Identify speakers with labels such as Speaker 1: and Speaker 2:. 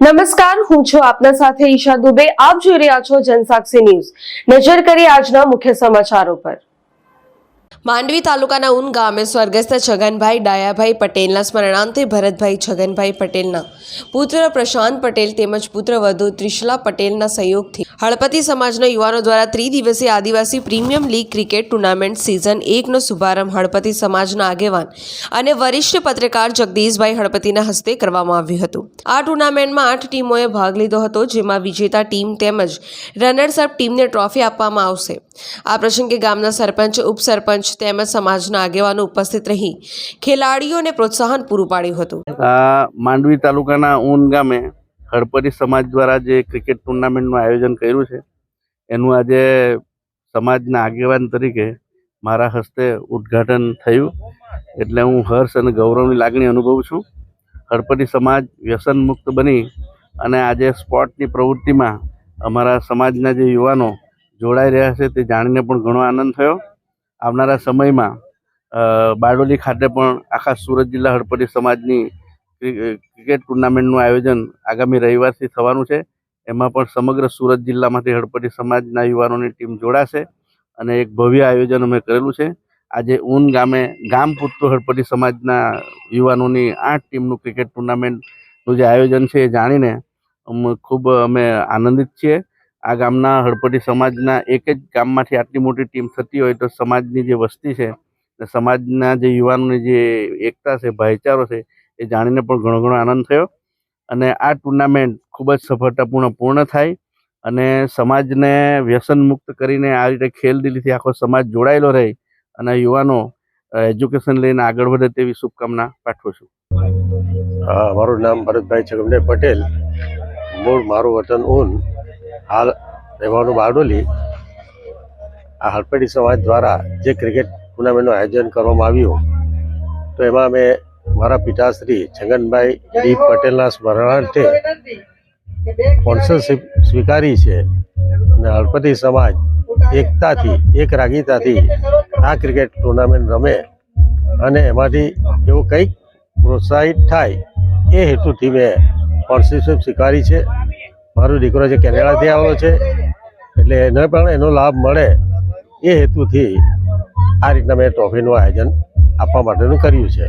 Speaker 1: નમસ્કાર, હું છું આપના સાથે ઈશા દુબે. આપ જોઈ રહ્યા છો જનસાક્ષી ન્યૂઝ. નજર કરી આજના મુખ્ય સમાચારો પર. માંડવી તાલુકાના ઉન ગામે સ્વર્ગસ્થ છગનભાઈ ડાયાભાઈ પટેલના સ્મરણાંતે ભરતભાઈ છગનભાઈ પટેલના પુત્ર પ્રશાંત પટેલ તેમજ પુત્ર વધુ ત્રિશલા પટેલના સહયોગથી હળપતિ સમાજના યુવાનો દ્વારા ત્રિદિવસીય Adivasi premier league cricket tournament season એકનો શુભારંભ હળપતિ સમાજના આગેવાન અને વરિષ્ઠ પત્રકાર જગદીશભાઈ હળપતિના હસ્તે કરવામાં આવ્યું હતું. આ ટુર્નામેન્ટમાં આઠ ટીમોએ ભાગ લીધો હતો, જેમાં વિજેતા ટીમ તેમજ રનર્સ અપ ટીમને ટ્રોફી આપવામાં આવશે. આ પ્રસંગે ગામના સરપંચ, ઉપસરપંચ તેમજ સમાજના આગેવાનો ઉપસ્થિત રહી ખેલાડીઓને પ્રોત્સાહન પૂરું પાડ્યું હતું.
Speaker 2: માંડવી તાલુકાના ઊન ગામે હળપતિ સમાજ દ્વારા જે ક્રિકેટ ટુર્નામેન્ટનું આયોજન કર્યું છે, એનું આજે સમાજના આગેવાન તરીકે મારા હસ્તે ઉદ્ઘાટન થયું. એટલે હું હર્ષ અને ગૌરવની લાગણી અનુભવું છું. હળપતિ સમાજ વ્યસન મુક્ત બની અને આજે સ્પોર્ટની પ્રવૃત્તિમાં અમારા સમાજના જે યુવાનો જોડાઈ રહ્યા છે તે જાણીને પણ ઘણો આનંદ થયો. આવનારા સમયમાં બારડોલી ખાતે પણ આખા સુરત જિલ્લા હળપતિ સમાજની ક્રિકેટ ટુર્નામેન્ટનું આયોજન આગામી રવિવારથી થવાનું છે. એમાં પણ સમગ્ર સુરત જિલ્લામાંથી હડપટી સમાજના યુવાનોની ટીમ જોડાશે અને એક ભવ્ય આયોજન અમે કરેલું છે. આજે ઊન ગામે ગામ પૂરતું હડપટી સમાજના યુવાનોની આઠ ટીમનું ક્રિકેટ ટુર્નામેન્ટનું જે આયોજન છે એ જાણીને ખૂબ અમે આનંદિત છીએ. આ ગામના હડપટી સમાજના એક જ ગામમાંથી આટલી મોટી ટીમ થતી હોય તો સમાજની જે વસ્તી છે સમાજના જે યુવાનોની જે એકતા છે, ભાઈચારો છે એ જાણીને પણ ઘણો ઘણો આનંદ થયો. અને આ ટુર્નામેન્ટ ખૂબ જ સફળતાપૂર્ણ પૂર્ણ થાય અને સમાજને વ્યસન મુક્ત કરીને આ રીતે ખેલદિલીથી આખો સમાજ જોડાયેલો રહે અને યુવાનો એજ્યુકેશન લઈને આગળ વધે તેવી શુભકામના પાઠવું છું.
Speaker 3: મારું નામ ભરતભાઈ છગમભાઈ પટેલ. મૂળ મારું વતન ઊન, હાલ રહેવાનું બારડોલી. આ હળપડી સમાજ દ્વારા જે ક્રિકેટ ટુર્નામેન્ટનું આયોજન કરવામાં આવ્યું, તો એમાં મેં મારા પિતાશ્રી છગનભાઈ ડી પટેલના સ્મરણાર્થે સ્પોન્સરશીપ સ્વીકારી છે અને હળપતિ સમાજ એકતાથી એક રાગીતાથી આ ક્રિકેટ ટુર્નામેન્ટ રમે અને એમાંથી એવું કંઈક પ્રોત્સાહિત થાય એ હેતુથી મેં સ્પોન્સરશીપ સ્વીકારી છે. મારો દીકરો જે કેનેડાથી આવેલો છે, એટલે એને પણ એનો લાભ મળે એ હેતુથી આ રીતના મેં ટ્રોફીનું આયોજન આપવા માટેનું કર્યું છે.